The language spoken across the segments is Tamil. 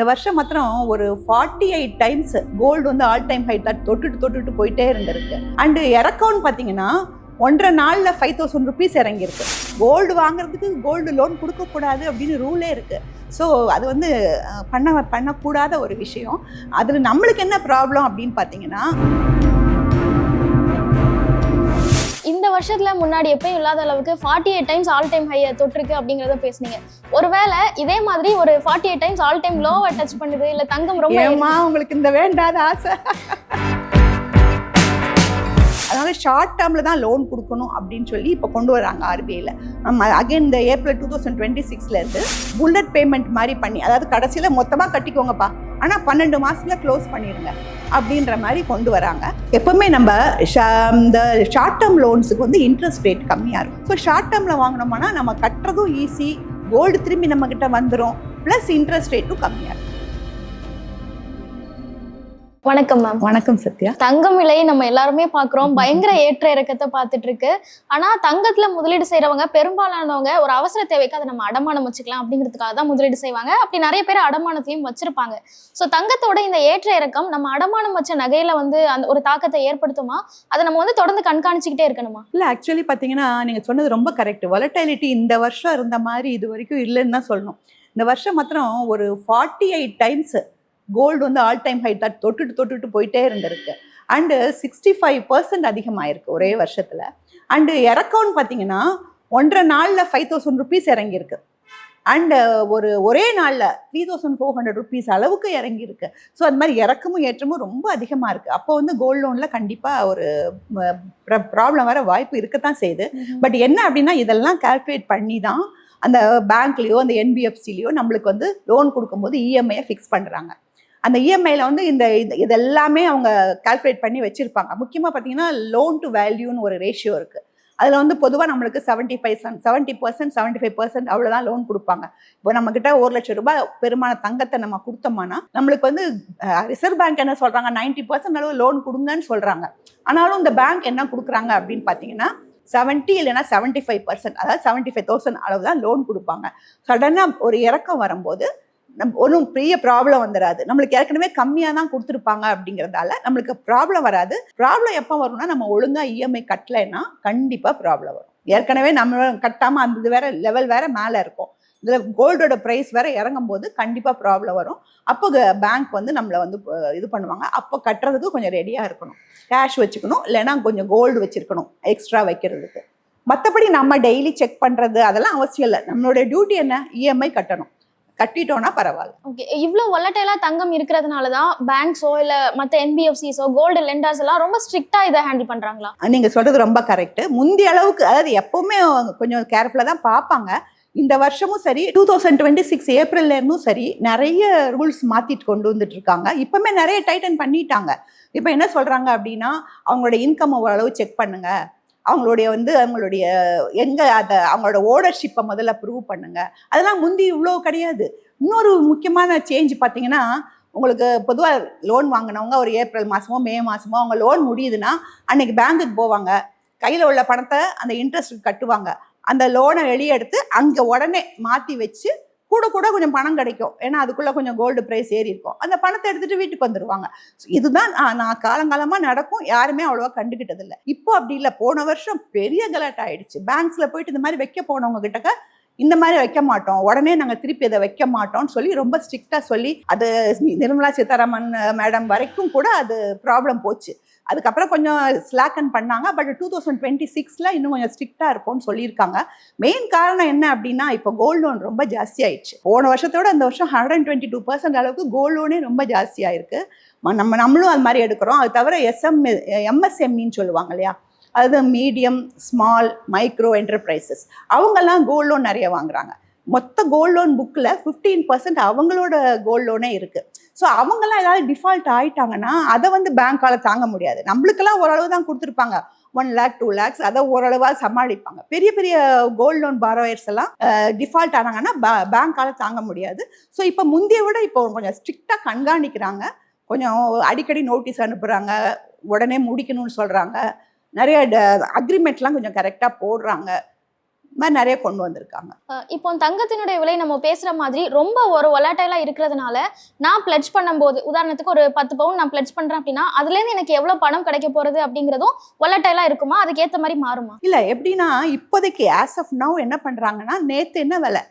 இந்த வருஷம் மாத்திரம் ஒரு ஃபார்ட்டி எயிட் டைம்ஸ் கோல்டு வந்து ஆல் டைம் ஹை தான். தொட்டுட்டு தொட்டுட்டு போயிட்டே இருந்திருக்கு. அண்டு இறக்கம்னு பார்த்தீங்கன்னா ஒன்றரை நாளில் ஃபைவ் தௌசண்ட் ருபீஸ் இறங்கியிருக்கு. கோல்டு வாங்குறதுக்கு கோல்டு லோன் கொடுக்கக்கூடாது அப்படின்னு ரூலே இருக்குது ஸோ அது வந்து பண்ண பண்ணக்கூடாத ஒரு விஷயம். அதில் நம்மளுக்கு என்ன ப்ராப்ளம் அப்படின்னு பார்த்தீங்கன்னா இந்த வருஷத்துல முன்னாடி எப்பயும் இல்லாத அளவுக்கு forty eight times all time ஹையை தொட்டிருக்கு அப்படிங்கறத பேசுனீங்க. ஒருவேளை இதே மாதிரி ஒரு forty eight times all time லோவை touch பண்ணுது இல்ல தங்கம் ரொம்ப உங்களுக்கு இந்த வேண்டாத ஆசை. அதனால ஷார்ட் டேர்மில் தான் லோன் கொடுக்கணும் அப்படின்னு சொல்லி இப்போ கொண்டு வராங்க ஆர்பிஐயில் நம்ம அகைன் இந்த ஏப்ரல் டூ தௌசண்ட் டுவெண்ட்டி சிக்ஸ்லேருந்து புல்லட் பேமெண்ட் மாதிரி பண்ணி அதாவது கடைசியில் மொத்தமாக கட்டிக்கோங்கப்பா. ஆனால் பன்னெண்டு மாசத்துல க்ளோஸ் பண்ணிடுங்க அப்படின்ற மாதிரி கொண்டு வராங்க. எப்பவுமே நம்ம ஷா- இந்த ஷார்ட் டேர்ம் லோன்ஸுக்கு வந்து இன்ட்ரெஸ்ட் ரேட் கம்மியாக இருக்கும். ஸோ ஷார்ட் டேர்மில் வாங்கினோம்னா நம்ம கட்டுறதும் ஈஸி கோல்டு திரும்பி நம்மக்கிட்ட வந்துடும் ப்ளஸ் இன்ட்ரெஸ்ட் ரேட்டும் கம்மியாக இருக்கும். வணக்கம் மேம் வணக்கம் சத்யா. தங்கம் விலை நம்ம எல்லாருமே பாக்குறோம். பயங்கர ஏற்ற இறக்கத்தை பார்த்துட்டு இருக்கு ஆனா தங்கத்துல முதலீடு செய்றவங்க பெரும்பாலானவங்க ஒரு அவசர தேவைக்கு அதை நம்ம அடமானம் வச்சுக்கலாம் அப்படிங்கிறதுக்காக தான் முதலீடு செய்வாங்க. அப்படி நிறைய பேர் அடமானத்திலையும் வச்சிருப்பாங்க. சோ தங்கத்தோட இந்த ஏற்ற இறக்கம் நம்ம அடமானம் வச்ச நகையில வந்து அந்த ஒரு தாக்கத்தை ஏற்படுத்துமா? அதை நம்ம வந்து தொடர்ந்து கண்காணிச்சுக்கிட்டே இருக்கணுமா? இல்லை ஆக்சுவலி பார்த்தீங்கன்னா நீங்கள் சொன்னது ரொம்ப கரெக்ட் வொலட்டிலிட்டி இந்த வருஷம் இருந்த மாதிரி இது வரைக்கும் இல்லைன்னு தான் சொல்லணும். இந்த வருஷம் மாத்திரம் ஒரு ஃபார்ட்டி எயிட் டைம்ஸ் கோல்டு வந்து ஆல் டைம் ஹை தான். தொட்டுட்டு தொட்டுட்டு போயிட்டே இருந்திருக்கு. அண்டு சிக்ஸ்டி ஃபைவ் பர்சன்ட் அதிகமாயிருக்கு ஒரே வருஷத்தில். அண்டு இறக்கம்னு பார்த்தீங்கன்னா ஒன்றரை நாளில் ஃபைவ் தௌசண்ட் ருபீஸ் இறங்கியிருக்கு. அண்டு ஒரு ஒரே நாளில் three thousand four hundred rupees அளவுக்கு இறங்கியிருக்கு. ஸோ அது மாதிரி இறக்கமும் ஏற்றமும் ரொம்ப அதிகமாக இருக்குது அப்போ வந்து கோல்டு லோனில் கண்டிப்பாக ஒரு ப்ராப்ளம் வர வாய்ப்பு இருக்கத்தான் செய்யுது. பட் என்ன அப்படின்னா இதெல்லாம் கால்குலேட் பண்ணி தான் அந்த பேங்க்லேயோ அந்த என்பிஎஃப்சிலையோ நம்மளுக்கு வந்து லோன் கொடுக்கும்போது E இஎம்ஐயை ஃபிக்ஸ் பண்ணுறாங்க அந்த இஎம்ஐயில் வந்து இந்த இது இதெல்லாமே அவங்க கால்குலேட் பண்ணி வச்சுருப்பாங்க. முக்கியமாக பார்த்தீங்கன்னா லோன் டு வேல்யூன்னு ஒரு ரேஷியோ இருக்குது அதில் வந்து பொதுவாக நம்மளுக்கு seventy five seventy percent seventy five percent அவ்வளோதான் லோன் கொடுப்பாங்க. இப்போ நம்மக்கிட்ட ஒரு லட்சம் ரூபாய் பெருமான தங்கத்தை நம்ம கொடுத்தோம்னா நம்மளுக்கு வந்து ரிசர்வ் பேங்க் என்ன சொல்கிறாங்க 90% பர்சன்ட் அளவு லோன் கொடுங்கன்னு சொல்கிறாங்க ஆனாலும் இந்த பேங்க் என்ன கொடுக்குறாங்க அப்படின்னு பார்த்தீங்கன்னா செவன்ட்டி இல்லைனா செவன்ட்டி ஃபைவ் பர்சன்ட் அதாவது செவன்ட்டி ஃபைவ் தௌசண்ட் அளவு தான் லோன் கொடுப்பாங்க. சடனாக ஒரு இறக்கம் வரும்போது நம் ஒன்றும் பெரிய ப்ராப்ளம் வந்துடாது நம்மளுக்கு ஏற்கனவே கம்மியாக தான் கொடுத்துருப்பாங்க அப்படிங்கிறதால நம்மளுக்கு ப்ராப்ளம் வராது. ப்ராப்ளம் எப்போ வரும்னா நம்ம ஒழுங்காக இஎம்ஐ கட்டலைன்னா கண்டிப்பாக ப்ராப்ளம் வரும். ஏற்கனவே நம்ம கட்டாமல் அந்த இது வேற லெவல் வேற மேலே இருக்கும். இதில் கோல்டோட ப்ரைஸ் வேற இறங்கும் போது கண்டிப்பாக ப்ராப்ளம் வரும். அப்போ பேங்க் வந்து நம்மளை வந்து இது பண்ணுவாங்க. அப்போ கட்டுறதுக்கு கொஞ்சம் ரெடியாக இருக்கணும். கேஷ் வச்சுக்கணும். இல்லைன்னா கொஞ்சம் கோல்டு வச்சுருக்கணும். எக்ஸ்ட்ரா வைக்கிறதுக்கு. மற்றபடி நம்ம டெய்லி செக் பண்ணுறது அதெல்லாம் அவசியம் இல்லை. நம்மளுடைய டியூட்டி என்ன? இஎம்ஐ கட்டணும். கட்டிட்டோம்னா பரவாயில்ல. ஓகே இவ்வளோ ஒலட்டைலா தங்கம் இருக்கிறதுனால தான் பேங்க்ஸோ இல்ல மற்ற என்பிஎஃப்சிஸோ கோல்டு லெண்டர்ஸ் எல்லாம் ரொம்ப ஸ்ட்ரிக்டா இதை ஹேண்டில் பண்றாங்களா? நீங்கள் சொல்கிறது ரொம்ப கரெக்டு முந்தைய அளவுக்கு அதாவது எப்போவுமே கொஞ்சம் கேர்ஃபுல்லாக தான் பார்ப்பாங்க. இந்த வருஷமும் சரி டூ தௌசண்ட் டுவெண்ட்டி சிக்ஸ் ஏப்ரல்லேருந்தும் சரி நிறைய ரூல்ஸ் மாற்றிட்டு கொண்டு வந்துட்டு இருக்காங்க. இப்போமே நிறைய டைட்டன் பண்ணிட்டாங்க. இப்போ என்ன சொல்கிறாங்க அப்படின்னா அவங்களோட இன்கம் ஓரளவு செக் பண்ணுங்க. அவங்களுடைய வந்து அவங்களுடைய எங்கே அதை அவங்களோட ஓனர்ஷிப்பை முதல்ல ப்ரூவ் பண்ணுங்க. அதெல்லாம் முந்தி இவ்வளோ கிடையாது. இன்னொரு முக்கியமான சேஞ்ச் பார்த்தீங்கன்னா உங்களுக்கு பொதுவாக லோன் வாங்கினவங்க ஒரு ஏப்ரல் மாதமோ மே மாதமோ அவங்க லோன் முடியுதுன்னா அன்னைக்கு பேங்க்குக்கு போவாங்க. கையில் உள்ள பணத்தை அந்த இன்ட்ரெஸ்ட் கட்டுவாங்க. அந்த லோனை வெளியே எடுத்து அங்கே உடனே மாற்றி வச்சு கூட கூட கொஞ்சம் பணம் கிடைக்கும். ஏன்னா அதுக்குள்ளே கொஞ்சம் கோல்டு ப்ரைஸ் ஏறி இருக்கும். அந்த பணத்தை எடுத்துட்டு வீட்டுக்கு வந்துடுவாங்க இதுதான் நான் நான் காலங்காலமாக நடக்கும். யாருமே அவ்வளோவா கண்டுக்கிட்டதில்லை இப்போ அப்படி இல்லை. போன வருஷம் பெரிய கலாட் ஆயிடுச்சு. பேங்க்ஸில் போயிட்டு இந்த மாதிரி வைக்க போனவங்க கிட்டக்க இந்த மாதிரி வைக்க மாட்டோம். உடனே நாங்கள் திருப்பி அதை வைக்க மாட்டோம்னு சொல்லி ரொம்ப ஸ்ட்ரிக்டாக சொல்லி அது நிர்மலா சீதாராமன் மேடம் வரைக்கும் கூட அது ப்ராப்ளம் போச்சு. அதுக்கப்புறம் கொஞ்சம் ஸ்லாக்கன் பண்ணாங்க. பட் டூ தௌசண்ட் டுவெண்ட்டி சிக்ஸில் இன்னும் கொஞ்சம் ஸ்ட்ரிக்டாக இருக்கும்னு சொல்லியிருக்காங்க. மெயின் காரணம் என்ன அப்படின்னா இப்போ கோல்டு லோன் ரொம்ப ஜாஸ்தி ஆயிடுச்சு. போன வருஷத்தோட இந்த வருஷம் hundred and twenty two percent அளவுக்கு கோல்டு லோனே ரொம்ப ஜாஸ்தியாக இருக்குது நம்ம நம்மளும் அது மாதிரி எடுக்கிறோம். அது தவிர எஸ்எம் எம்எஸ்எம்இன்னு சொல்லுவாங்க இல்லையா? அது மீடியம் ஸ்மால் மைக்ரோ என்டர்பிரைசஸ் அவங்கெல்லாம் கோல்ட் லோன் நிறைய வாங்குறாங்க. மொத்த கோல்ட் லோன் புக்கில் ஃபிஃப்டீன் பர்சன்ட் அவங்களோட கோல்ட் லோனே இருக்குது ஸோ அவங்கெல்லாம் ஏதாவது டிஃபால்ட் ஆயிட்டாங்கன்னா அதை வந்து பேங்க்கால தாங்க முடியாது. நம்மளுக்கெல்லாம் ஓரளவு தான் கொடுத்துருப்பாங்க. ஒன் லேக் டூ லேக்ஸ் அதை ஓரளவாக சமாளிப்பாங்க. பெரிய பெரிய கோல்ட் லோன் பாரோயர்ஸ் எல்லாம் டிஃபால்ட் ஆனாங்கன்னா பேங்க்கால தாங்க முடியாது. ஸோ இப்போ முந்தைய விட இப்போ கொஞ்சம் ஸ்ட்ரிக்டாக கண்காணிக்கிறாங்க. கொஞ்சம் அடிக்கடி நோட்டீஸ் அனுப்புகிறாங்க உடனே முடிக்கணும்னு சொல்கிறாங்க நிறைய அக்ரிமெண்ட்லாம் கொஞ்சம் கரெக்டாக போடுறாங்க. மாதிரி நிறைய கொண்டு வந்திருக்காங்க. இப்போ தங்கத்தினுடைய விலை நம்ம பேசுற மாதிரி ரொம்ப ஒரு ஒலாட்டைலா இருக்கிறதுனால நான் பிளட்ஜ் பண்ணும்போது உதாரணத்துக்கு ஒரு பத்து பவுன் நான் பிளட்ஜ் பண்றேன் அப்படின்னா அதுல இருந்து எனக்கு எவ்வளவு பணம் கிடைக்க போறது அப்படிங்கிறதும் ஒலாட்டைலா இருக்குமா? அதுக்கு ஏத்த மாதிரி மாறுமா? இல்ல எப்படின்னா இப்போதைக்கு ஆஸ் ஆஃப் நவ் என்ன பண்றாங்கன்னா நேத்து என்ன விலை.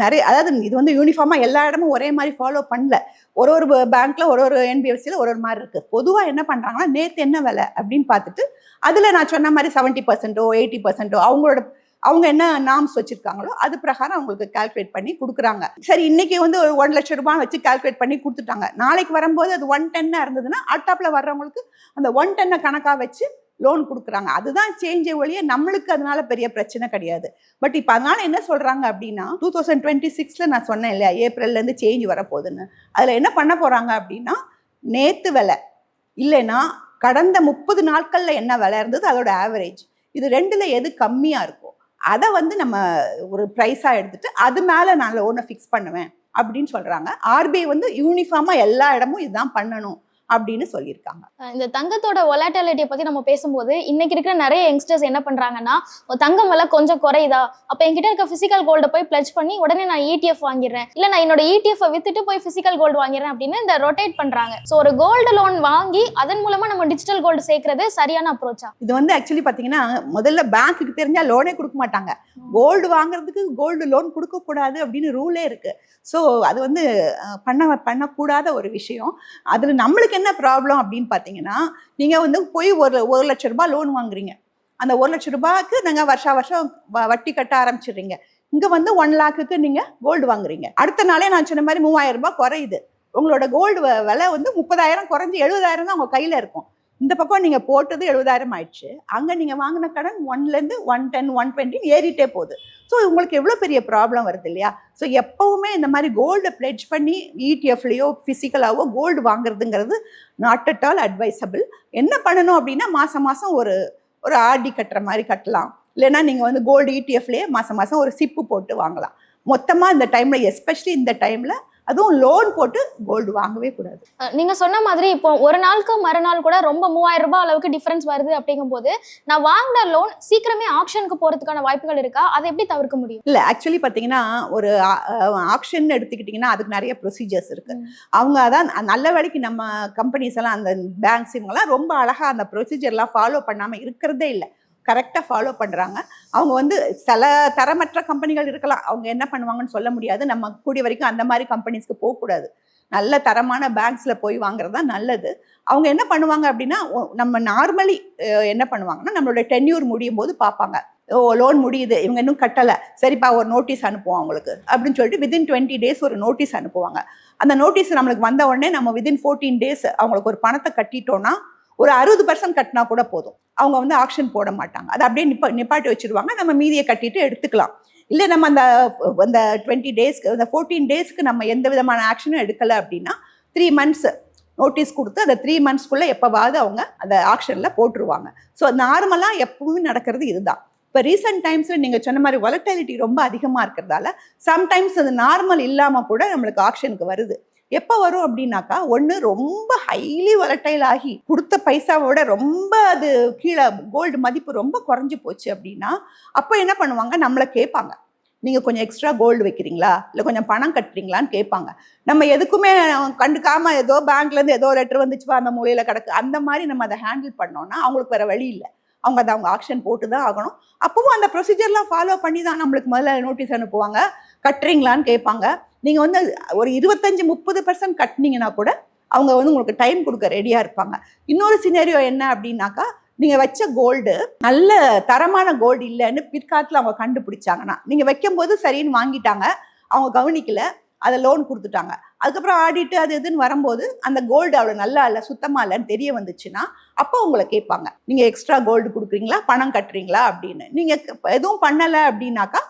நிறைய அதாவது இது வந்து யூனிஃபார்மா எல்லா இடமும் ஒரே மாதிரி ஃபாலோ பண்ணல. ஒரு ஒரு பேங்க்ல ஒரு ஒரு என்பிஎஃப்சியில் ஒரு ஒரு மாதிரி இருக்கு. பொதுவா என்ன பண்றாங்கன்னா நேத்து என்ன விலை அப்படின்னு பார்த்துட்டு அதுல நான் சொன்ன மாதிரி செவன்ட்டி பர்சன்டோ எயிட்டி பர்சன்டோ அவங்களோட அவங்க என்ன நாம்ஸ் வச்சிருக்காங்களோ அது பிரகாரம் அவங்களுக்கு கால்குலேட் பண்ணி கொடுக்குறாங்க. சரி இன்னைக்கு வந்து ஒரு ஒன் லட்சம் ரூபாய் வச்சு கால்குலேட் பண்ணி கொடுத்துட்டாங்க. நாளைக்கு வரும்போது அது ஒன் டென்னாக இருந்ததுன்னா அட்டாப்பில் வர்றவங்களுக்கு அந்த ஒன் டென்னை கணக்காக வச்சு லோன் கொடுக்குறாங்க. அதுதான் சேஞ்சே ஒழிய நம்மளுக்கு அதனால பெரிய பிரச்சனை கிடையாது. பட் இப்போ அதனால என்ன சொல்கிறாங்க அப்படின்னா டூ தௌசண்ட் டுவெண்ட்டி சிக்ஸில் நான் சொன்னேன் இல்லையா ஏப்ரல்லேருந்து சேஞ்ச் வரப்போகுதுன்னு. அதில் என்ன பண்ண போகிறாங்க அப்படின்னா நேற்று விலை. இல்லைன்னா கடந்த முப்பது நாட்களில் என்ன விலை இருந்தது அதோட ஆவரேஜ் இது ரெண்டில் எது கம்மியாக இருக்கும் அதை வந்து நம்ம ஒரு ப்ரைஸாக எடுத்துட்டு அது மேலே நான் லோனை ஃபிக்ஸ் பண்ணுவேன் அப்படின்னு சொல்கிறாங்க ஆர்பிஐ வந்து யூனிஃபார்மாக எல்லா இடமும் இதுதான் பண்ணணும். அப்படின்னு சொல்லியிருக்காங்க. இந்த தங்கத்தோட ஒலாட்டிலிட்டியை பத்தி நம்ம பேசும்போது இன்னைக்கு இருக்கிற நிறைய யங்ஸ்டர்ஸ் என்ன பண்றாங்கன்னா "ஓ, தங்கம் விலை கொஞ்சம் குறையுதா? அப்ப என்கிட்ட இருக்க பிசிக்கல் கோல்ட போய் பிளட்ஜ் பண்ணி உடனே நான் இடிஎஃப் வாங்கிடுறேன். இல்ல நான் என்னோட இடிஎஃப் வித்துட்டு போய் பிசிக்கல் கோல்டு வாங்கிடுறேன் அப்படின்னு இந்த ரொட்டேட் பண்றாங்க. சோ ஒரு கோல்டு லோன் வாங்கி அதன் மூலமா நம்ம டிஜிட்டல் கோல்டு சேர்க்கறது சரியான அப்ரோச்சா இது வந்து ஆக்சுவலி பார்த்தீங்கன்னா முதல்ல பேங்க்குக்கு தெரிஞ்சா லோனே கொடுக்க மாட்டாங்க. கோல்டு வாங்குறதுக்கு கோல்டு லோன் கொடுக்கக்கூடாது அப்படின்னு ரூலே இருக்கு. ஸோ அது வந்து பண்ண பண்ணக்கூடாத ஒரு விஷயம். அதில் நம்மளுக்கு என்ன ப்ராப்ளம் அப்படின்னு பார்த்தீங்கன்னா நீங்கள் வந்து போய் ஒரு ஒரு லட்ச ரூபாய் லோன் வாங்குறீங்க. அந்த ஒரு லட்ச ரூபாய்க்கு நாங்கள் வருஷா வருஷம் வ- வட்டி கட்ட ஆரம்பிச்சிடுறீங்க. இங்கே வந்து ஒன் லேக்குக்கு நீங்கள் கோல்டு வாங்குறீங்க. அடுத்த நாளே நான் சொன்ன மாதிரி மூவாயிரம் ரூபாய் குறையுது. உங்களோட கோல்டு விலை வந்து முப்பதாயிரம் குறைஞ்சி எழுபதாயிரம் தான் உங்கள் கையில் இருக்கும். இந்த பக்கம் நீங்க போட்டது எழுபதாயிரம் ஆயிடுச்சு. அங்க நீங்க வாங்கின கடன் ஒன்லேருந்து ஒன் டென் ஒன் டுவெண்ட்டி ஏறிட்டே போகுது. ஸோ உங்களுக்கு எவ்வளோ பெரிய ப்ராப்ளம் வருது இல்லையா? ஸோ எப்பவுமே இந்த மாதிரி கோல்டை பிளெட்ஜ் பண்ணி இடிஎஃப்லேயோ இடிஎஃப்லையோ ஃபிசிக்கலாவோ கோல்டு வாங்குறதுங்கிறது நாட் அட் ஆல் அட்வைசபிள் என்ன பண்ணணும் அப்படின்னா மாசம் மாசம் ஒரு ஒரு ஆர்டி கட்டுற மாதிரி கட்டலாம். இல்லைன்னா நீங்கள் வந்து கோல்டு இடிஎஃப்லேயே மாசம் மாசம் ஒரு சிப்பு போட்டு வாங்கலாம். மொத்தமாக இந்த டைமில் எஸ்பெஷலி இந்த டைமில் அதுவும் லோன் போட்டு கோல்டு வாங்கவே கூடாது. நீங்க சொன்ன மாதிரி இப்போ ஒரு நாளுக்கு மறுநாள் கூட ரொம்ப மூவாயிரம் ரூபாய் அளவுக்கு டிஃபரன்ஸ் வருது அப்படிங்கும்போது நான் வாங்கின லோன் சீக்கிரமே ஆக்ஷனுக்கு போறதுக்கான வாய்ப்புகள் இருக்கா? அதை எப்படி தவிர்க்க முடியும்? இல்ல ஆக்சுவலி பாத்தீங்கன்னா ஒரு ஆக்ஷன் எடுத்துக்கிட்டிங்கன்னா அதுக்கு நிறைய ப்ரொசீஜர்ஸ் இருக்கு. அவங்க அதான் நல்ல வேலைக்கு நம்ம கம்பெனிஸ் எல்லாம் அந்த பேங்க்ஸ் இவங்கெல்லாம் ரொம்ப அழகா அந்த ப்ரொசீஜர்லாம் ஃபாலோ பண்ணாம இருக்கிறதே இல்லை. கரெக்டாக ஃபாலோ பண்ணுறாங்க அவங்க வந்து சில தரமற்ற கம்பெனிகள் இருக்கலாம். அவங்க என்ன பண்ணுவாங்கன்னு சொல்ல முடியாது. நம்ம கூடிய வரைக்கும் அந்த மாதிரி கம்பெனிஸ்க்கு போகக்கூடாது. நல்ல தரமான பேங்க்ஸில் போய் வாங்குறது தான் நல்லது. அவங்க என்ன பண்ணுவாங்க அப்படின்னா நம்ம நார்மலி என்ன பண்ணுவாங்கன்னா நம்மளோட டென்யூர் முடியும் போது பார்ப்பாங்க. ஓ லோன் முடியுது. இவங்க இன்னும் கட்டலை. சரிப்பா ஒரு நோட்டீஸ் அனுப்புவோம் அவங்களுக்கு. அப்படின்னு சொல்லிட்டு வித்தின் டுவெண்ட்டி டேஸ் ஒரு நோட்டீஸ் அனுப்புவாங்க. அந்த நோட்டீஸ் நம்மளுக்கு வந்த உடனே நம்ம வித்தின் ஃபோர்டீன் டேஸ் அவங்களுக்கு ஒரு பணத்தை கட்டிட்டோன்னா ஒரு அறுபது பர்சன்ட் கட்டினா கூட போதும். அவங்க வந்து ஆக்ஷன் போட மாட்டாங்க. அதை அப்படியே நிப்பா நிப்பாட்டி வச்சிருவாங்க. நம்ம மீதியை கட்டிட்டு எடுத்துக்கலாம். இல்லை நம்ம அந்த அந்த டுவெண்ட்டி டேஸ்க்கு அந்த ஃபோர்டீன் டேஸ்க்கு நம்ம எந்த விதமான ஆக்ஷனும் எடுக்கலை அப்படின்னா த்ரீ மந்த்ஸ் நோட்டீஸ் கொடுத்து அந்த த்ரீ மந்த்ஸ்க்குள்ளே எப்போவாவது அவங்க அந்த ஆக்ஷனில் போட்டுருவாங்க. ஸோ நார்மலாக எப்பவுமே நடக்கிறது இதுதான். இப்போ ரீசெண்ட் டைம்ஸில் நீங்கள் சொன்ன மாதிரி வொலட்டாலிட்டி ரொம்ப அதிகமாக இருக்கிறதால சம்டைம்ஸ் அது நார்மல் இல்லாமல் கூட நம்மளுக்கு ஆக்ஷனுக்கு வருது. எப்போ வரும் அப்படின்னாக்கா ஒன்று ரொம்ப ஹைலி வலட்டைல் ஆகி கொடுத்த பைசாவோட ரொம்ப அது கீழே கோல்டு மதிப்பு ரொம்ப குறைஞ்சி போச்சு அப்படின்னா அப்போ என்ன பண்ணுவாங்க? நம்மளை கேட்பாங்க. நீங்கள் கொஞ்சம் எக்ஸ்ட்ரா கோல்டு வைக்கிறீங்களா? இல்லை கொஞ்சம் பணம் கட்டுறீங்களான்னு கேட்பாங்க. நம்ம எதுக்குமே கண்டுக்காமல் ஏதோ பேங்க்லேருந்து ஏதோ லெட்டர் வந்துச்சுப்பா அந்த மூலையில் கிடக்கு. அந்த மாதிரி நம்ம அதை ஹேண்டில் பண்ணோம்னா அவங்களுக்கு வேறு வழி இல்லை. அவங்க அதை அவங்க ஆக்ஷன் போட்டு தான் ஆகணும். அப்பவும் அந்த ப்ரொசீஜர்லாம் ஃபாலோ பண்ணி தான் நம்மளுக்கு முதல்ல நோட்டீஸ் அனுப்புவாங்க. கட்டுறீங்களான்னு கேட்பாங்க. நீங்கள் வந்து ஒரு இருபத்தஞ்சி முப்பது பர்சன்ட் கட்டினீங்கன்னா கூட அவங்க வந்து உங்களுக்கு டைம் கொடுக்க ரெடியாக இருப்பாங்க. இன்னொரு சினேரியோ என்ன அப்படின்னாக்கா நீங்கள் வச்ச கோல்டு நல்ல தரமான கோல்டு இல்லைன்னு பிற்காலத்தில் அவங்க கண்டுபிடிச்சாங்கன்னா நீங்கள் வைக்கும்போது சரின்னு வாங்கிட்டாங்க. அவங்க கவனிக்கல. அதை லோன் கொடுத்துட்டாங்க. அதுக்கப்புறம் ஆடிட்டு அது இதுன்னு வரும்போது அந்த கோல்டு அவ்வளோ நல்லா இல்லை சுத்தமாக இல்லைன்னு தெரிய வந்துச்சுன்னா அப்போ உங்களை கேட்பாங்க. நீங்கள் எக்ஸ்ட்ரா கோல்டு கொடுக்குறீங்களா? பணம் கட்டுறீங்களா? அப்படின்னு. நீங்கள் எதுவும் பண்ணலை அப்படின்னாக்கா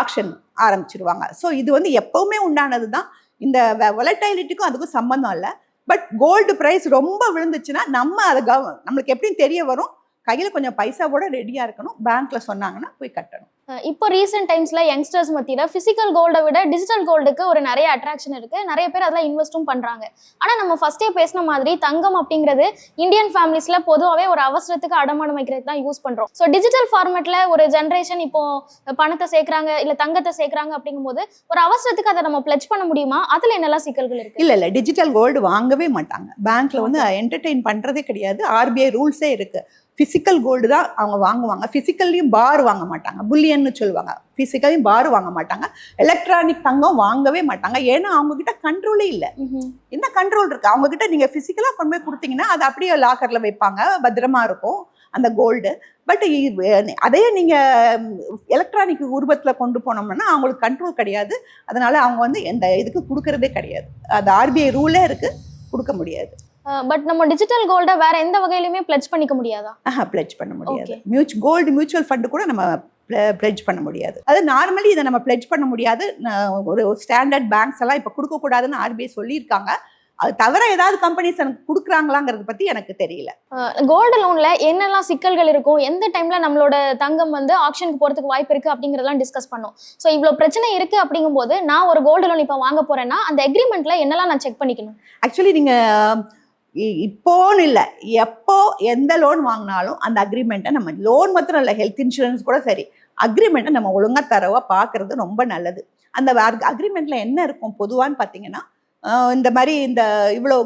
ஆக்ஷன் ஆரம்பிச்சிருவாங்க. ஸோ இது வந்து எப்பவுமே உண்டானது தான் இந்த வொலட்டைலிட்டிக்கும் அதுக்கும் சம்மந்தம் இல்லை. பட் கோல்டு ப்ரைஸ் ரொம்ப விழுந்துச்சுன்னா நம்ம அதை கவ நம்மளுக்கு எப்படியும் தெரிய வரும். கையில் கொஞ்சம் பைசாவோட ரெடியாக இருக்கணும். பேங்க்கில் சொன்னாங்கன்னா போய் கட்டணும். இப்போ ரீசெண்ட் டைம்ஸ்ல யங்ஸ்டர்ஸ் மத்தியில பிசிக்கல் கோல்டை விட டிஜிட்டல் கோல்டுக்கு ஒரு நிறைய அட்ராக்ஷன் இருக்கு. நிறைய பேர் அதெல்லாம் இன்வெஸ்ட்டும் பண்றாங்க. ஆனா நம்ம ஃபர்ஸ்டே பேசின மாதிரி தங்கம் அப்படிங்கிறது இந்தியன் ஃபேமிலிஸ்ல பொதுவாகவே ஒரு அவசரத்துக்கு அடமானம் வைக்கிறது தான் யூஸ் பண்றோம். ஸோ டிஜிட்டல் ஃபார்மேட்ல ஒரு ஜென்ரேஷன் இப்போ பணத்தை சேர்க்கறாங்க இல்ல தங்கத்தை சேர்க்கறாங்க அப்படிங்கும்போது ஒரு அவசரத்துக்கு அதை நம்ம பிளட்ஜ் பண்ண முடியுமா? அதுல என்னெல்லாம் சிக்கல்கள் இருக்கு? இல்ல இல்ல. டிஜிட்டல் கோல்டு வாங்கவே மாட்டாங்க. பேங்க்ல வந்து என்டர்டெயின் பண்றதே கிடையாது. ஆர்பிஐ ரூல்ஸே இருக்கு. பிசிக்கல் கோல்டு தான் அவங்க வாங்குவாங்க. பிசிக்கல்லையும் பார் வாங்க மாட்டாங்க. புல்லியன்னு சொல்லுவாங்க. பிசிக்கலையும் பார் வாங்க மாட்டாங்க. எலக்ட்ரானிக் தங்கம் வாங்கவே மாட்டாங்க. ஏன்னா அவங்க கிட்ட கண்ட்ரோலே இல்லை. என்ன கண்ட்ரோல் இருக்கு? அவங்க கிட்ட நீங்க பிசிக்கலா கொண்டு போய் கொடுத்தீங்கன்னா அது அப்படியே லாக்கர்ல வைப்பாங்க. பத்திரமா இருக்கும். அந்த கோல்டு பட் அதே நீங்க எலக்ட்ரானிக் உருவத்துல கொண்டு போனோம்னா அவங்களுக்கு கண்ட்ரோல் கிடையாது. அதனால அவங்க வந்து எந்த இதுக்கு கொடுக்கறதே கிடையாது. அது ஆர்பிஐ ரூலே இருக்கு. கொடுக்க முடியாது. பட் நம்ம டிஜிட்டல் கோல்டை வேற எந்த வகையிலுமே பிளட்ஜ் பண்ணிக்க முடியாதா? பிளெட்ஜ் பண்ண முடியாது. மியூச் கோல்டு மியூச்சுவல் ஃபண்டு கூட நம்ம பிளெட்ஜ் பண்ண முடியாது. அது நார்மலி இதை நம்ம பிளெட்ஜ் பண்ண முடியாது. ஒரு ஸ்டாண்டர்ட் பேங்க்ஸ் எல்லாம் இப்போ கொடுக்கக்கூடாதுன்னு ஆர்பிஐ சொல்லியிருக்காங்க. அது தவிர ஏதாவது கம்பெனிஸ் எனக்கு கொடுக்குறாங்களாங்கிறத பத்தி எனக்கு தெரியல. கோல்டு லோன்ல என்னெல்லாம் சிக்கல்கள் இருக்கும்? எந்த டைம்ல நம்மளோட தங்கம் வந்து ஆப்ஷனுக்கு போறதுக்கு வாய்ப்பு இருக்கு அப்படிங்கறதெல்லாம் டிஸ்கஸ் பண்ணோம். ஸோ இவ்வளவு பிரச்சனை இருக்கு அப்படிங்கும்போது நான் ஒரு கோல்டு லோன் இப்போ வாங்க போறேன்னா அந்த அக்ரிமெண்ட்ல என்னெல்லாம் நான் செக் பண்ணிக்கணும்? ஆக்சுவலி நீங்க இ- இப்போன்னு இல்லை. எப்போ எந்த லோன் வாங்கினாலும் அந்த அக்ரிமெண்ட்டை நம்ம லோன் மாத்திரம் இல்லை ஹெல்த் இன்சூரன்ஸ் கூட சரி. அக்ரிமெண்ட்டை நம்ம ஒழுங்காக தரவாக பார்க்குறது ரொம்ப நல்லது. அந்த அக்ரிமெண்ட்டில் என்ன இருக்கும் பொதுவான்னு பார்த்தீங்கன்னா இந்த மாதிரி இந்த இவ்வளோ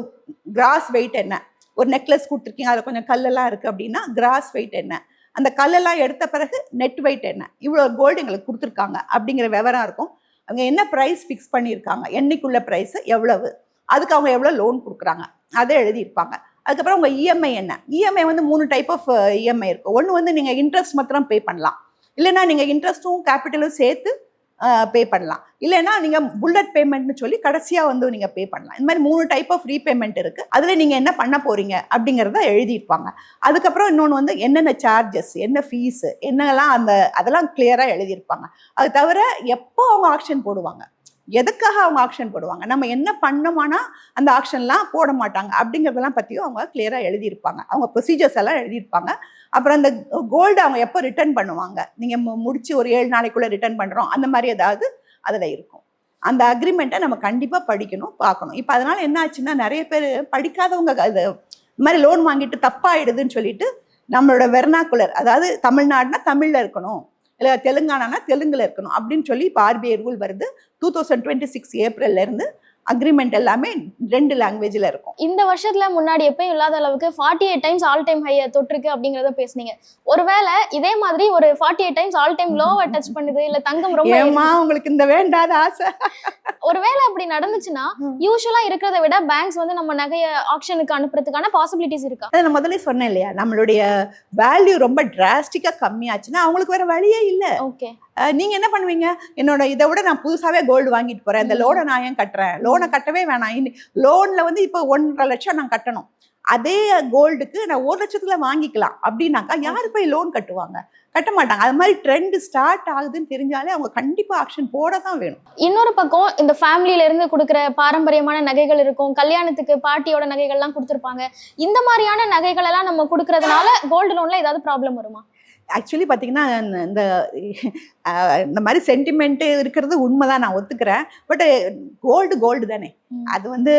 கிராஸ் வெயிட் என்ன? ஒரு நெக்லஸ் கொடுத்துருக்கீங்க அதில் கொஞ்சம் கல்லெல்லாம் இருக்குது அப்படின்னா கிராஸ் வெயிட் என்ன? அந்த கல்லெல்லாம் எடுத்த பிறகு நெட் வெயிட் என்ன? இவ்வளோ கோல்டு எங்களுக்கு கொடுத்துருக்காங்க அப்படிங்கிற விவரம் இருக்கும். அவங்க என்ன ப்ரைஸ் ஃபிக்ஸ் பண்ணியிருக்காங்க? என்னைக்குள்ள ப்ரைஸு எவ்வளவு? அதுக்கு அவங்க எவ்வளோ லோன் கொடுக்குறாங்க. அதை எழுதியிருப்பாங்க. அதுக்கப்புறம் உங்கள் இஎம்ஐ என்ன? இஎம்ஐ வந்து மூணு டைப் ஆஃப் இஎம்ஐ இருக்கும் ஒன்று வந்து நீங்கள் இன்ட்ரெஸ்ட் மாத்திரம் பே பண்ணலாம். இல்லைன்னா நீங்கள் இன்ட்ரெஸ்ட்டும் கேபிட்டலும் சேர்த்து பே பண்ணலாம். இல்லைன்னா நீங்கள் புல்லட் பேமெண்ட்னு சொல்லி கடைசியாக வந்து நீங்கள் பே பண்ணலாம். இந்த மாதிரி மூணு டைப் ஆஃப் ரீபேமெண்ட் இருக்குது அதில் நீங்கள் என்ன பண்ண போகிறீங்க அப்படிங்கிறத எழுதியிருப்பாங்க. அதுக்கப்புறம் இன்னொன்று வந்து என்னென்ன சார்ஜஸ் என்ன ஃபீஸு என்னெல்லாம் அந்த அதெல்லாம் கிளியராக எழுதியிருப்பாங்க. அது தவிர எப்போ அவங்க ஆக்ஷன் போடுவாங்க? எதுக்காக அவங்க ஆக்ஷன் போடுவாங்க? நம்ம என்ன பண்ணோமானா அந்த ஆக்ஷன்லாம் போட மாட்டாங்க. அப்படிங்கிறதெல்லாம் பற்றியும் அவங்க கிளியராக எழுதியிருப்பாங்க. அவங்க ப்ரொசீஜர்ஸ் எல்லாம் எழுதியிருப்பாங்க. அப்புறம் அந்த கோல்டு அவங்க எப்போ ரிட்டர்ன் பண்ணுவாங்க? நீங்கள் முடிச்சு ஒரு ஏழு நாளைக்குள்ளே ரிட்டர்ன் பண்ணுறோம் அந்த மாதிரி ஏதாவது அதில் இருக்கும். அந்த அக்ரிமெண்ட்டை நம்ம கண்டிப்பாக படிக்கணும் பார்க்கணும். இப்போ அதனால் என்ன ஆச்சுன்னா நிறைய பேர் படிக்காதவங்க அது இந்த மாதிரி லோன் வாங்கிட்டு தப்பாயிடுதுன்னு சொல்லிட்டு நம்மளோட வெர்னாக்குலர் அதாவது தமிழ்நாடுனா தமிழில் இருக்கணும். இல்லை தெலுங்கானானா தெலுங்கில் இருக்கணும் அப்படின்னு சொல்லி இப்போ ஆர்பிஐ ரூல் வருது டூ தௌசண்ட் டுவெண்ட்டி சிக்ஸ் ஏப்ரல்லேருந்து அக்ரிமெண்ட் எல்லாமே ரெண்டு லாங்குவேஜில் இருக்கும். இந்த வருஷத்துல முன்னாடி எப்பயும் இல்லாத அளவுக்கு forty eight times all time ஹையை தொட்டிருக்கு அப்படிங்கறத பேசுனீங்க. ஒருவேளை இதே மாதிரி ஒரு forty eight times all time லோவை touch பண்ணுது இல்ல தங்கம் ரொம்ப ஏமா உங்களுக்கு இந்த வேண்டாத ஆசை. ஒருவேளை அப்படி நடந்துச்சுன்னா. யூஸ்வலா இருக்கிறத விட பேங்க்ஸ் வந்து நம்ம நகைய ஆக்ஷனுக்கு அனுப்புறதுக்கான பாசிபிலிட்டிஸ் இருக்கா? அதை நான் முதல்ல சொன்னேன் இல்லையா நம்மளுடைய வேல்யூ ரொம்ப டிராஸ்டிக்காக கம்மியாச்சுன்னா அவங்களுக்கு வேற வழியே இல்லை. ஓகே நீங்க என்ன பண்ணுவீங்க? என்னோட இதை விட நான் புதுசாவே கோல்டு வாங்கிட்டு போறேன். இந்த. லோனை நான் ஏன் கட்டுறேன்? லோனை கட்டவே வேணாம். லோன்ல வந்து இப்போ ஒன்றரை லட்சம் நான் கட்டணும். அதே கோல்டுக்கு நான் ஒரு லட்சத்துல வாங்கிக்கலாம். அப்படின்னாக்கா யாரு போய் லோன் கட்டுவாங்க? கட்ட மாட்டாங்க. அது மாதிரி ட்ரெண்ட் ஸ்டார்ட் ஆகுதுன்னு தெரிஞ்சாலே அவங்க கண்டிப்பா ஆக்ஷன் போட தான் வேணும். இன்னொரு பக்கம் இந்த ஃபேமிலில இருந்து கொடுக்குற பாரம்பரியமான நகைகள் இருக்கும். கல்யாணத்துக்கு பாட்டியோட நகைகள்லாம் கொடுத்துருப்பாங்க. இந்த மாதிரியான நகைகள் எல்லாம் நம்ம கொடுக்கறதுனால கோல்டு லோன்ல ஏதாவது ப்ராப்ளம் வருமா? ஆக்சுவலி பார்த்தீங்கன்னா இந்த இந்த மாதிரி சென்டிமெண்ட் இருக்கிறது உண்மைதான் நான் ஒத்துக்கிறேன். பட் கோல்டு கோல்டு தானே. அது வந்து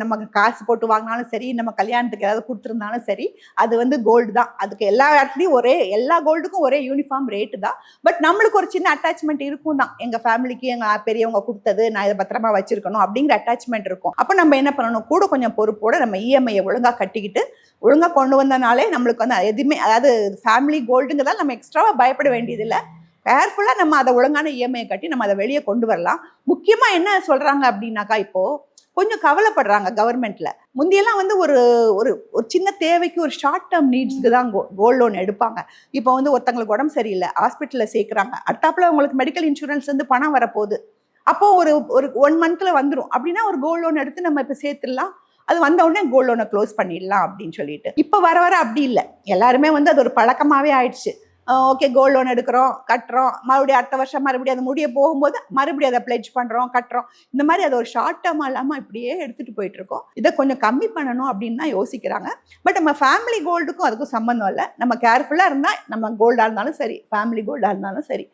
நம்ம காசு போட்டு வாங்கினாலும் சரி நம்ம கல்யாணத்துக்கு ஏதாவது கொடுத்துருந்தாலும் சரி அது வந்து கோல்டு தான். அதுக்கு எல்லா இடத்துலையும் ஒரே எல்லா கோல்டுக்கும் ஒரே யூனிஃபார்ம் ரேட்டு தான். பட் நம்மளுக்கு ஒரு சின்ன அட்டாச்மெண்ட் இருக்கும் தான். எங்கள் ஃபேமிலிக்கு எங்கள் பெரியவங்க கொடுத்தது நான் இதை பத்திரமா வச்சிருக்கணும் அப்படிங்கிற அட்டாச்மெண்ட் இருக்கும். அப்போ நம்ம என்ன பண்ணணும்? கூட கொஞ்சம் பொறுப்போட நம்ம E இஎம்ஐயை ஒழுங்காக கட்டிக்கிட்டு ஒழுங்காக கொண்டு வந்தனாலே நம்மளுக்கு வந்து எதுவுமே அதாவது ஃபேமிலி கோல்டுங்கிறதால நம்ம எக்ஸ்ட்ராவாக பயப்பட வேண்டியதில்லை. கேர்ஃபுல்லாக நம்ம அதை ஒழுங்கான இஎம்ஐ கட்டி நம்ம அதை வெளியே கொண்டு வரலாம். முக்கியமாக என்ன சொல்கிறாங்க அப்படின்னாக்கா இப்போது கொஞ்சம் கவலைப்படுறாங்க கவர்மெண்ட்ல முந்தியெல்லாம் வந்து ஒரு ஒரு ஒரு சின்ன தேவைக்கு ஒரு ஷார்ட் டேர்ம் நீட்ஸ்க்கு தான் கோ கோல்ட் லோன் எடுப்பாங்க. இப்போ வந்து ஒருத்தங்களுக்கு உடம்பு சரியில்லை ஹாஸ்பிட்டலில் சேர்க்குறாங்க. அடுத்தாப்புல அவங்களுக்கு மெடிக்கல் இன்சூரன்ஸ் வந்து பணம் வரப்போகுது. அப்போ ஒரு ஒரு ஒன் மந்தில் வந்துடும் அப்படின்னா ஒரு கோல்ட் லோன் எடுத்து நம்ம இப்போ சேர்த்துடலாம். அது வந்த உடனே கோல்ட் லோனை க்ளோஸ் பண்ணிடலாம் அப்படின்னு சொல்லிட்டு. இப்போ வர வர அப்படி இல்லை. எல்லாருமே வந்து அது ஒரு பழக்கமாகவே ஆயிடுச்சு. ஓகே கோல்டு லோன் எடுக்கிறோம் கட்டுறோம். மறுபடியும் அடுத்த வருஷம் மறுபடியும் அது முடிய போகும்போது மறுபடியும் அதை பிளெட்ஜ் பண்ணுறோம் கட்டுறோம். இந்த மாதிரி அது ஒரு ஷார்ட் டேர்மாக இல்லாமல் இப்படியே எடுத்துகிட்டு போயிட்டுருக்கோம் இதை கொஞ்சம் கம்மி பண்ணணும் அப்படின்னு தான் யோசிக்கிறாங்க. பட் நம்ம ஃபேமிலி கோல்டுக்கும் அதுக்கும் சம்மந்தம் இல்லை. நம்ம கேர்ஃபுல்லாக இருந்தால் நம்ம கோல்டாக இருந்தாலும் சரி ஃபேமிலி கோல்டாக இருந்தாலும் சரி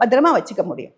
பத்திரமா வச்சுக்க முடியும்.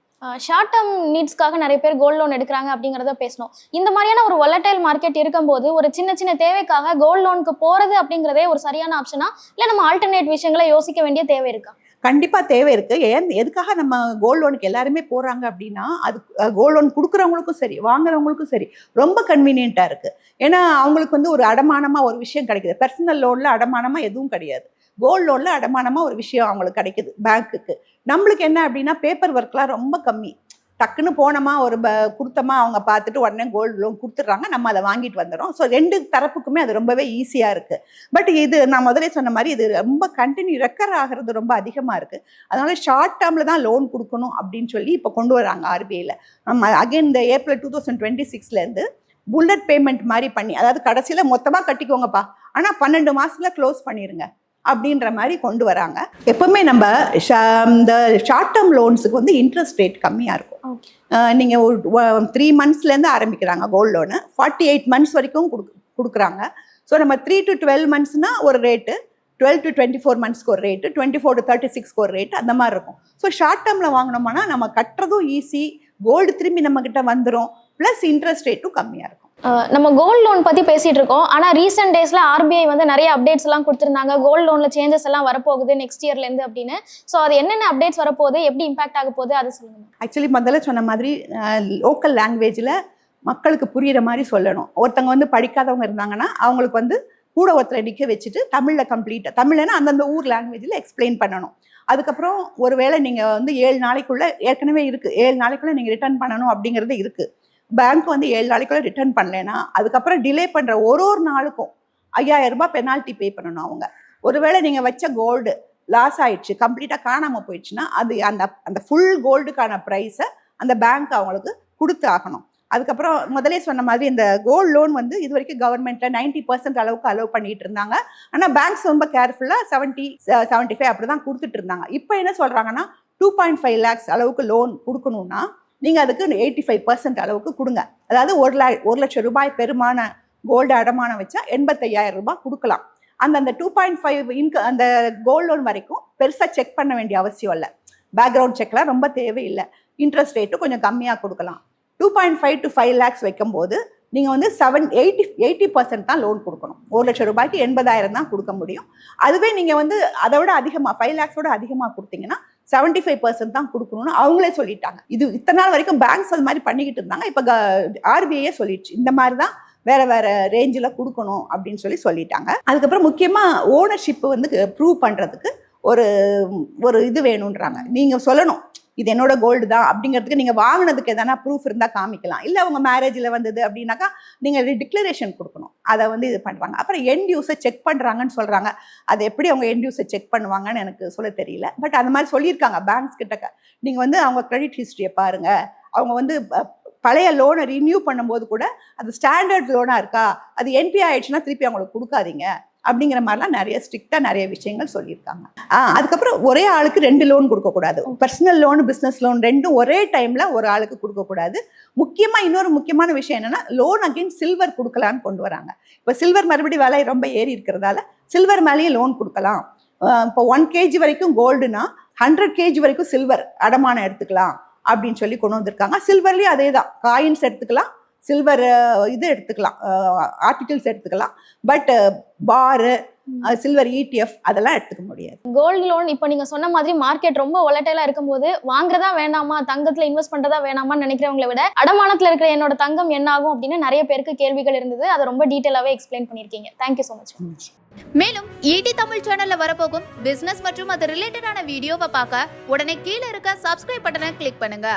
ஷார்ட் டேர்ம் நீட்ஸ்க்காக நிறைய பேர் கோல்ட் லோன் எடுக்கிறாங்க அப்படிங்கிறத பேசணும். இந்த மாதிரியான ஒரு ஒலட்டைல் மார்க்கெட் இருக்கும்போது ஒரு சின்ன சின்ன தேவைக்காக கோல்ட் லோனுக்கு போகிறது அப்படிங்கிறதே ஒரு சரியான ஆப்ஷனா இல்லை நம்ம ஆல்டர்னேட் விஷயங்களை யோசிக்க வேண்டிய தேவை இருக்கா? கண்டிப்பாக தேவை இருக்குது ஏன் எதுக்காக நம்ம கோல்ட் லோனுக்கு எல்லாருமே போகிறாங்க அப்படின்னா அது கோல்ட் லோன் கொடுக்குறவங்களுக்கும் சரி வாங்குறவங்களுக்கும் சரி ரொம்ப கன்வீனியண்ட்டாக இருக்குது ஏன்னா அவங்களுக்கு வந்து ஒரு அடமானமாக ஒரு விஷயம் கிடைக்கிது. பர்சனல் லோனில் அடமானமாக எதுவும் கிடையாது. கோல்ட் லோனில் அடமானமாக ஒரு விஷயம் அவங்களுக்கு கிடைக்குது பேங்க்குக்கு நம்மளுக்கு என்ன அப்படின்னா பேப்பர் ஒர்க்லாம் ரொம்ப கம்மி. டக்குன்னு போனோமா ஒரு ப கொடுத்தோமா அவங்க பார்த்துட்டு உடனே கோல்டு லோன் கொடுத்துட்றாங்க நம்ம அதை வாங்கிட்டு வந்துடும் ஸோ ரெண்டு தரப்புக்குமே அது ரொம்பவே ஈஸியாக இருக்குது பட் இது நான் முதலே சொன்ன மாதிரி இது ரொம்ப கண்டினியூ ரெக்கர் ஆகிறது ரொம்ப அதிகமாக இருக்குது அதனால் ஷார்ட் டேர்மில் தான் லோன் கொடுக்கணும் அப்படின்னு சொல்லி இப்போ கொண்டு வராங்க ஆர்பிஐயில் நம்ம அகைன் இந்த ஏப்ரல் டூ தௌசண்ட் டுவெண்ட்டி சிக்ஸ்லேருந்து புல்லட் பேமெண்ட் மாதிரி பண்ணி அதாவது கடைசியில் மொத்தமாக கட்டிக்கோங்கப்பா. ஆனால் பன்னெண்டு மாதத்தில் க்ளோஸ் பண்ணிடுங்க அப்படின்ற மாதிரி கொண்டு வராங்க. எப்பவுமே நம்ம ஷ- இந்த ஷார்ட் டேர்ம் லோன்ஸுக்கு வந்து இன்ட்ரெஸ்ட் ரேட் கம்மியாக இருக்கும். Okay. அஹ் நீங்க ஒரு த்ரீ மந்த்ஸ்லேருந்து ஆரம்பிக்கிறாங்க gold loan forty eight months வரைக்கும் கொடுக்கு கொடுக்குறாங்க. ஸோ நம்ம த்ரீ டு டுவெல் மந்த்ஸ்னா ஒரு rate twelve to twenty four மந்த்ஸ்க்கு ஒரு rate twenty four to thirty சிக்ஸ்க்கு ஒரு ரேட் அந்த மாதிரி இருக்கும். ஸோ ஷார்ட் டேர்மில் வாங்கினோம்னா நம்ம கட்டுறதும் ஈஸி கோல்டு திரும்பி நம்ம கிட்ட வந்துடும் ப்ளஸ் இன்ட்ரெஸ்ட் ரேட்டும் கம்மியாக இருக்கும். நம்ம கோல்ட் லோன் பத்தி பேசிட்டு இருக்கோம். ஆனா ரீசெண்ட் டேஸ்ல ஆர்பிஐ வந்து நிறைய அப்டேட்ஸ் எல்லாம் கொடுத்திருந்தாங்க. கோல்ட் லோன்ல சேஞ்சஸ் எல்லாம் வரப்போகுது நெக்ஸ்ட் இயர்ல இருந்து அப்படின்னு. சோ அது என்னென்ன அப்டேட்ஸ் வரப்போகுது? எப்படி இம்பாக்ட் ஆக போகுது? அதை சொல்லுங்க ஆக்சுவலி முதல்ல சொன்ன மாதிரி லோக்கல் லாங்குவேஜில் மக்களுக்கு புரியுற மாதிரி சொல்லணும். ஒருத்தவங்க வந்து படிக்காதவங்க இருந்தாங்கன்னா அவங்களுக்கு வந்து கூட ஒருத்தர் நிற்க வச்சுட்டு தமிழில் கம்ப்ளீட்டாக தமிழ்னா அந்தந்த ஊர் லாங்குவேஜில் எக்ஸ்பிளைன் பண்ணணும். அதுக்கப்புறம் ஒருவேளை நீங்கள் வந்து ஏழு நாளைக்குள்ளே ஏற்கனவே இருக்குது ஏழு நாளைக்குள்ளே நீங்கள் ரிட்டர்ன் பண்ணணும் அப்படிங்கிறது இருக்குது பேங்க் வந்து ஏழு நாளைக்குள்ளே ரிட்டர்ன் பண்ணலைன்னா அதுக்கப்புறம் டிலே பண்ணுற ஒரு ஒரு நாளுக்கும் ஐயாயிரம் ரூபாய் பெனால்ட்டி பே பண்ணணும் அவங்க. ஒருவேளை நீங்கள் வச்ச கோல்டு லாஸ் ஆயிடுச்சு கம்ப்ளீட்டாக காணாமல் போயிடுச்சுன்னா அது அந்த அந்த ஃபுல் கோல்டுக்கான ப்ரைஸை அந்த பேங்க் அவங்களுக்கு கொடுத்து ஆகணும். அதுக்கப்புறம் முதலே சொன்ன மாதிரி இந்த கோல்டு லோன் வந்து இது வரைக்கும் கவர்மெண்ட்டில் நைன்டி பர்சன்ட் அளவுக்கு அலோவ் பண்ணிட்டு இருந்தாங்க. ஆனால் பேங்க்ஸ் ரொம்ப கேர்ஃபுல்லாக செவன்ட்டி செவன்ட்டி ஃபைவ் அப்படி தான் கொடுத்துட்டு இருந்தாங்க. இப்போ என்ன சொல்கிறாங்கன்னா டூ பாயிண்ட் ஃபைவ் லேக்ஸ் அளவுக்கு லோன் கொடுக்கணும்னா நீங்கள் அதுக்கு எயிட்டி ஃபைவ் பர்சன்ட் அளவுக்கு கொடுங்க. அதாவது ஒரு லே ஒரு லட்சம் ரூபாய் பெருமான கோல்டு அடமானம் வச்சா எண்பத்தையாயிரம் ரூபாய் கொடுக்கலாம். அந்த அந்த டூ பாயிண்ட் ஃபைவ் இன்க அந்த கோல்டு லோன் வரைக்கும் பெருசாக செக் பண்ண வேண்டிய அவசியம் இல்லை. பேக்ரவுண்ட் செக்லாம் ரொம்ப தேவையில்லை. இன்ட்ரெஸ்ட் ரேட்டும் கொஞ்சம் கம்மியாக கொடுக்கலாம். Two point five to five lakhs வைக்கும்போது நீங்கள் வந்து செவன் எயிட்டி எயிட்டி பர்சன்ட் தான் லோன் கொடுக்கணும். ஒரு லட்சம் ரூபாய்க்கு எண்பதாயிரம் தான் கொடுக்க முடியும். அதுவே நீங்கள் வந்து அதை விட அதிகமாக ஃபைவ் லேக்ஸோட அதிகமாக கொடுத்தீங்கன்னா செவன்ட்டி ஃபைவ் பர்சன்ட் தான் கொடுக்கணும்னு அவங்களே சொல்லிட்டாங்க. இது இத்தனை நாள் வரைக்கும் பேங்க்ஸ் அது மாதிரி பண்ணிக்கிட்டு இருந்தாங்க. இப்போ ஆர்பிஐயே சொல்லிடுச்சு. இந்த மாதிரி தான் வேற வேற ரேஞ்சில் கொடுக்கணும் அப்படின்னு சொல்லி சொல்லிட்டாங்க. அதுக்கப்புறம் முக்கியமாக ஓனர்ஷிப் வந்து ப்ரூவ் பண்ணுறதுக்கு ஒரு ஒரு இது வேணுன்றாங்க நீங்கள் சொல்லணும். இது என்னோட கோல்டு தான் அப்படிங்கிறதுக்கு நீங்கள் வாங்கினதுக்கு எதனா ப்ரூஃப் இருந்தால் காமிக்கலாம். இல்லை அவங்க மேரேஜில் வந்தது அப்படின்னாக்கா நீங்கள் டிக்ளரேஷன் கொடுக்கணும். அதை வந்து இது பண்ணுறாங்க அப்புறம் எண்ட் யூஸை செக் பண்ணுறாங்கன்னு சொல்கிறாங்க அது எப்படி அவங்க எண்ட் யூஸை செக் பண்ணுவாங்கன்னு எனக்கு சொல்ல தெரியல. பட் அந்த மாதிரி சொல்லியிருக்காங்க. பேங்க்ஸ் கிட்டக்க நீங்கள் வந்து அவங்க கிரெடிட் ஹிஸ்ட்ரியை பாருங்கள் அவங்க வந்து பழைய லோனை ரினியூ பண்ணும்போது கூட அது ஸ்டாண்டர்ட் லோனாக இருக்கா? அது என்பி ஆயிடுச்சுன்னா திருப்பி அவங்களுக்கு கொடுக்காதீங்க. அப்படிங்கிற மாதிரிலாம் நிறைய ஸ்ட்ரிக்டாக நிறைய விஷயங்கள் சொல்லியிருக்காங்க. அதுக்கப்புறம் ஒரே ஆளுக்கு ரெண்டு லோன் கொடுக்கக்கூடாது. பர்சனல் லோன் பிஸ்னஸ் லோன் ரெண்டும் ஒரே டைமில் ஒரு ஆளுக்கு கொடுக்கக்கூடாது. முக்கியமாக இன்னொரு முக்கியமான விஷயம் என்னென்னா லோன் அகைன் சில்வர் கொடுக்கலான்னு கொண்டு வராங்க. இப்போ சில்வர் மறுபடியும் விலை ரொம்ப ஏறி இருக்கிறதால சில்வர் மேலேயே லோன் கொடுக்கலாம். இப்போ ஒன் கேஜி வரைக்கும் கோல்டுனா ஹண்ட்ரட் கேஜி வரைக்கும் சில்வர் அடமானம் எடுத்துக்கலாம் அப்படின்னு சொல்லி கொண்டு வந்திருக்காங்க. சில்வர்லேயும் அதே தான் காயின்ஸ் எடுத்துக்கலாம். சில்வர் இது எடுத்துக்கலாம். ஆர்டிகிள்ஸ் எடுத்துக்கலாம். பட் பாரு சில்வர் இடிஎஃப் அதெல்லாம் எடுத்துக்க முடியாது. கோல்டு லோன் இப்போ நீங்க சொன்ன மாதிரி மார்க்கெட் ரொம்ப ஒலட்டைலா இருக்கும்போது வாங்குறதா வேணாமா தங்கத்துல இன்வெஸ்ட் பண்றதா வேணாமான்னு நினைக்கிறவங்களை விட அடமானத்துல இருக்கிற என்னோட தங்கம் என்ன ஆகும் அப்படின்னு நிறைய பேருக்கு கேள்விகள் இருந்தது. அதை ரொம்ப டீட்டெயிலாவே எக்ஸ்பிளைன் பண்ணிருக்கீங்க தேங்க்யூ ஸோ மச் மேலும் ஈடி தமிழ் சேனல்ல வரப்போகும் பிசினஸ் மற்றும் அது ரிலேட்டடான வீடியோவை பார்க்க உடனே கீழே இருக்க சப்ஸ்கிரைப் பட்டனை கிளிக் பண்ணுங்க.